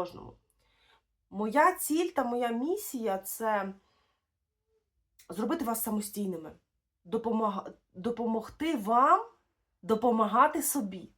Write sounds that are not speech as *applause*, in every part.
кожному. Моя ціль та моя місія це зробити вас самостійними, допомогти вам допомагати собі.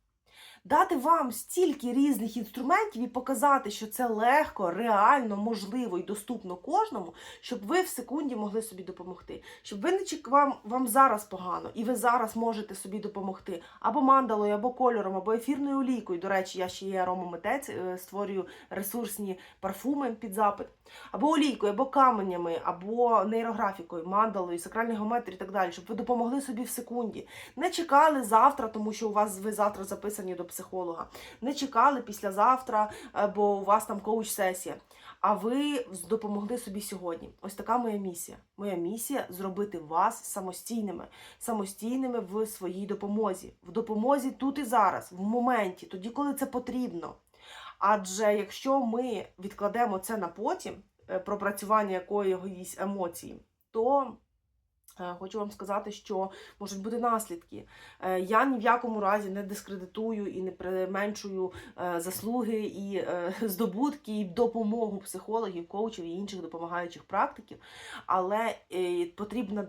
Дати вам стільки різних інструментів і показати, що це легко, реально, можливо і доступно кожному, щоб ви в секунді могли собі допомогти. Щоб ви не чек... вам, вам зараз погано, і ви зараз можете собі допомогти або мандалою, або кольором, або ефірною олійкою. До речі, я ще є аромамитець, е, створюю ресурсні парфуми під запит, або олійкою, або каменями, або нейрографікою, мандалою, сакральною геометрією і так далі, щоб ви допомогли собі в секунді. Не чекали завтра, тому що у вас ви завтра записані до психолога. Не чекали післязавтра, е, бо у вас там коуч-сесія. А ви допомогли собі сьогодні. Ось така моя місія. Моя місія зробити вас самостійними, самостійними в своїй допомозі, в допомозі тут і зараз, в моменті, тоді, коли це потрібно. Адже якщо ми відкладемо це на потім, е, пропрацювання якоїсь емоції, то хочу вам сказати, що можуть бути наслідки. Е, Я ні в якому разі не дискредитую і не применшую е, заслуги і е, *laughs* здобутки, і допомогу психологів, коучів і інших допомагаючих практиків, але е, потрібна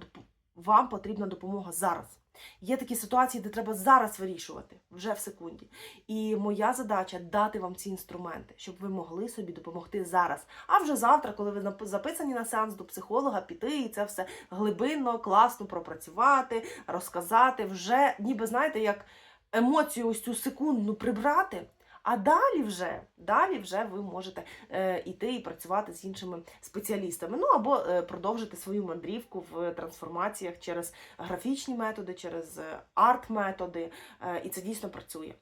вам потрібна допомога зараз. Є такі ситуації, де треба зараз вирішувати, вже в секунді. І моя задача дати вам ці інструменти, щоб ви могли собі допомогти зараз. А вже завтра, коли ви записані на сеанс до психолога, піти і це все глибинно, класно пропрацювати, розказати, вже ніби знаєте, як емоцію ось цю секундну прибрати. А далі вже, далі вже ви можете е, іти і працювати з іншими спеціалістами. Ну або е, продовжити свою мандрівку в трансформаціях через графічні методи, через е, арт-методи, е, і це дійсно працює.